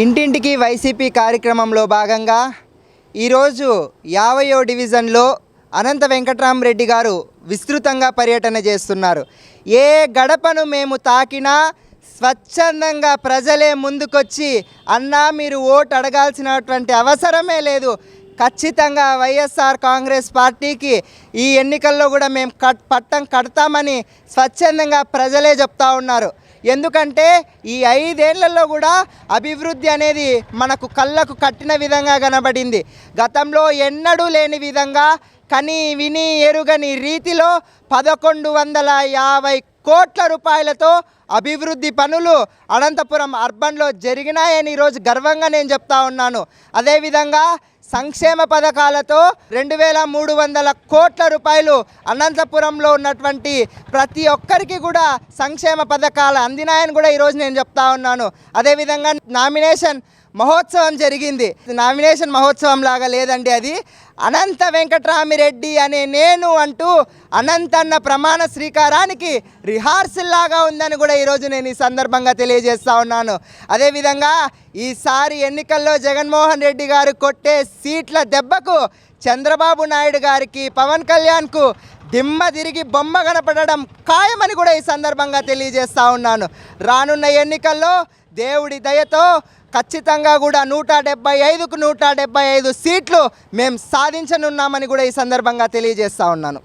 ఇంటింటికి వైసీపీ కార్యక్రమంలో భాగంగా ఈరోజు యాభయో డివిజన్లో అనంత వెంకట్రామరెడ్డి గారు విస్తృతంగా పర్యటన చేస్తున్నారు. ఏ గడపను మేము తాకినా స్వచ్ఛందంగా ప్రజలే ముందుకొచ్చి అన్నా మీరు ఓటు అడగాల్సినటువంటి అవసరమే లేదు. ఖచ్చితంగా వైఎస్ఆర్ కాంగ్రెస్ పార్టీకి ఈ ఎన్నికల్లో కూడా మేము కట్ పట్టం కడతామని స్వచ్ఛందంగా ప్రజలే చెప్తా ఉన్నారు. ఎందుకంటే ఈ ఐదేళ్ళలో కూడా అభివృద్ధి అనేది మనకు కళ్ళకు కట్టిన విధంగా కనబడింది. గతంలో ఎన్నడూ లేని విధంగా కని విని ఎరుగని రీతిలో పదకొండు వందల యాభై కోట్ల రూపాయలతో అభివృద్ధి పనులు అనంతపురం అర్బన్లో జరిగినాయని ఈరోజు గర్వంగా నేను చెప్తా ఉన్నాను. అదేవిధంగా సంక్షేమ పథకాలతో రెండు వేల మూడు వందల కోట్ల రూపాయలు అనంతపురంలో ఉన్నటువంటి ప్రతి ఒక్కరికి కూడా సంక్షేమ పథకాలు అందినాయని కూడా ఈరోజు నేను చెప్తా ఉన్నాను. అదేవిధంగా నామినేషన్ మహోత్సవం జరిగింది. నామినేషన్ మహోత్సవం లాగా లేదండి అది. అనంత వెంకట్రామిరెడ్డి అనే నేను అంటూ అనంత అన్న ప్రమాణ శ్రీకారానికి రిహార్సల్ లాగా ఉందని కూడా ఈరోజు నేను ఈ సందర్భంగా తెలియజేస్తా ఉన్నాను. అదేవిధంగా ఈసారి ఎన్నికల్లో జగన్మోహన్ రెడ్డి గారు కొట్టే సీట్ల దెబ్బకు చంద్రబాబు నాయుడు గారికి పవన్ కళ్యాణ్కు దిమ్మ తిరిగి బొమ్మ కనపడడం ఖాయమని కూడా ఈ సందర్భంగా తెలియజేస్తా ఉన్నాను. రానున్న ఎన్నికల్లో దేవుడి దయతో ఖచ్చితంగా కూడా నూట డెబ్బై ఐదుకు నూట డెబ్బై ఐదు సీట్లు మేము సాధించనున్నామని కూడా ఈ సందర్భంగా తెలియజేస్తా ఉన్నాను.